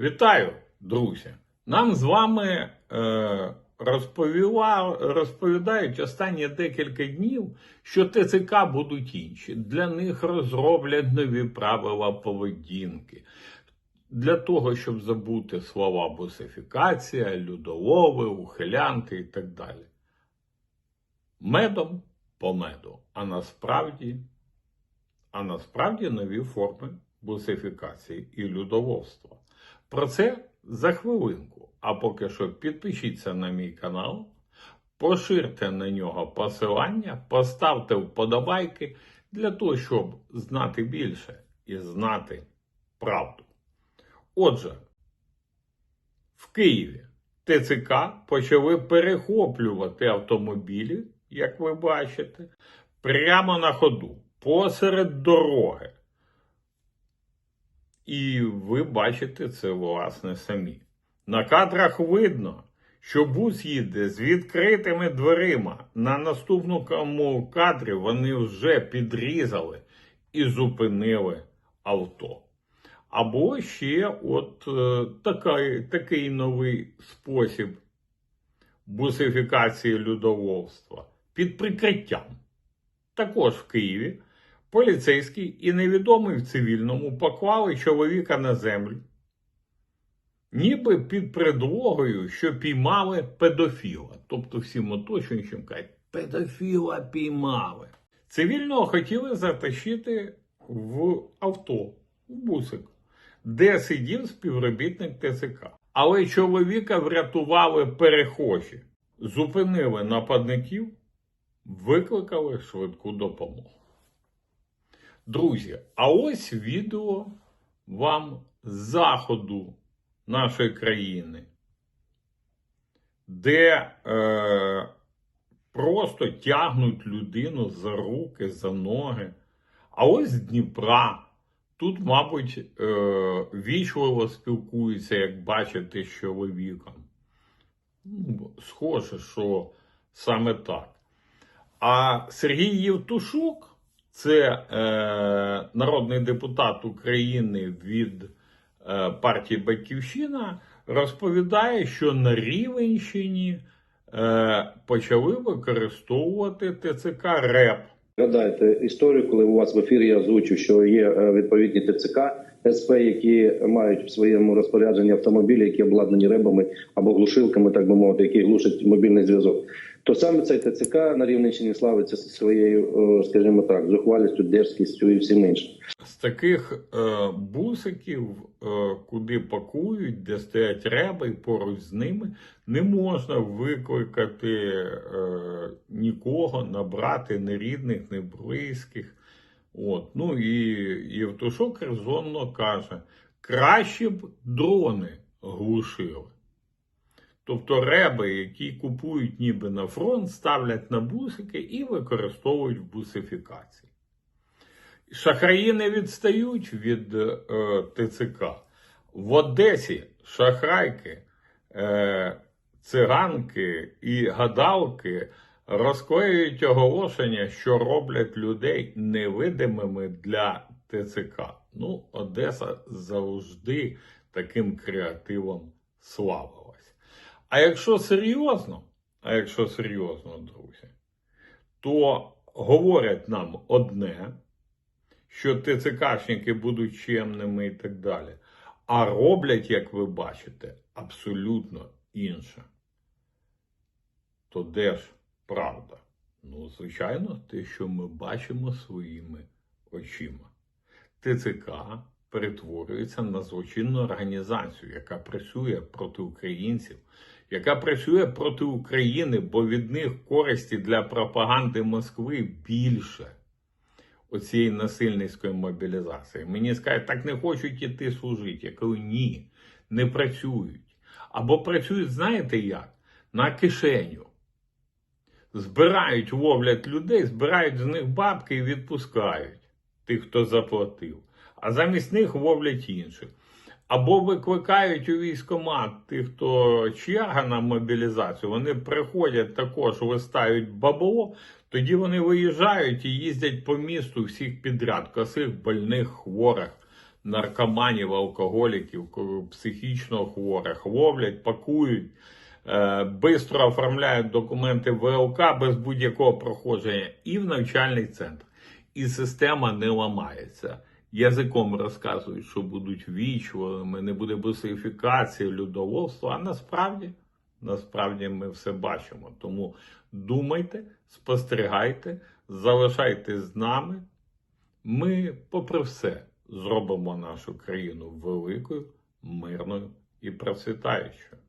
Вітаю, друзі! Нам з вами е, розповіла, розповідають останні декілька днів, що ТЦК будуть інші. Для них розроблять нові правила поведінки. Для того, щоб забути слова бусифікація, людолови, ухилянки і так далі. Медом по меду. А насправді, а насправді нові форми бусифікації і людоловства. Про це за хвилинку. А поки що підпишіться на мій канал, поширте на нього посилання, поставте вподобайки для того, щоб знати більше і знати правду. Отже, в Києві ТЦК почали перехоплювати автомобілі, як ви бачите, прямо на ходу, посеред дороги. І ви бачите це власне самі. На кадрах видно, що бус їде з відкритими дверима. На наступному кадрі вони вже підрізали і зупинили авто. Або ще от е, такий, такий новий спосіб бусифікації людоловства під прикриттям. Також в Києві поліцейський і невідомий в цивільному поклали чоловіка на землю, ніби під предлогою, що піймали педофіла. Тобто всім оточуючим кажуть, педофіла піймали. Цивільного хотіли затащити в авто, в бусик, де сидів співробітник ТЦК. Але чоловіка врятували перехожі, зупинили нападників, викликали швидку допомогу. Друзі, а ось відео вам з заходу нашої країни, де е, просто тягнуть людину за руки, за ноги. А ось з Дніпра. Тут, мабуть, е, вічливо спілкуються, як бачите, з чоловіком. Ну, схоже, що саме так. А Сергій Євтушок, це е, народний депутат України від е, партії Батьківщина, розповідає, що на Рівенщині е, почали використовувати ТЦК РЕП. Гадаєте історію, коли у вас в ефірі я озвучив, що є е, відповідні ТЦК СП, які мають в своєму розпорядженні автомобілі, які обладнані ребами або глушилками, так би мовити, які глушать мобільний зв'язок. То саме цей ТЦК на Рівненщині славиться своєю, е, скажімо так, зухвалістю, дерзкістю і всім іншим. З таких е, бусиків, е, куди пакують, де стоять реби, і поруч з ними не можна викликати е, нікого, набрати ні рідних, ні близьких. От. Ну і Євтушок резонно каже: краще б дрони глушили. Тобто реби, які купують ніби на фронт, ставлять на бусики і використовують в бусифікації. Шахраї не відстають від е, ТЦК. В Одесі шахрайки, е, циганки і гадалки розклеюють оголошення, що роблять людей невидимими для ТЦК. Ну, Одеса завжди таким креативом славилась. А якщо серйозно, а якщо серйозно, друзі, то говорять нам одне що ТЦКшники будуть чемними і так далі. А роблять, як ви бачите, абсолютно інше. То де ж правда? Ну, звичайно, те, що ми бачимо своїми очима. ТЦК перетворюється на злочинну організацію, яка працює проти українців, яка працює проти України, бо від них користі для пропаганди Москви більше оцієї насильницької мобілізації. Мені скажуть, так не хочуть іти служити. Я кажу, ні, не працюють. Або працюють, знаєте як? На кишеню. Збирають, ловлять людей, збирають з них бабки і відпускають тих, хто заплатив. А замість них ловлять інших. Або викликають у військомат тих, хто черга на мобілізацію, вони приходять також, листають бабло, тоді вони виїжджають і їздять по місту всіх підряд, косих, больних, хворих, наркоманів, алкоголіків, психічно хворих, ловлять, пакують, бистро оформляють документи ВЛК без будь-якого проходження і в навчальний центр. І система не ламається. Язиком розказують, що будуть вічливими, не буде бусифікації, людоловства, а насправді, насправді ми все бачимо. Тому думайте, спостерігайте, залишайтесь з нами. Ми, попри все, зробимо нашу країну великою, мирною і процвітаючою.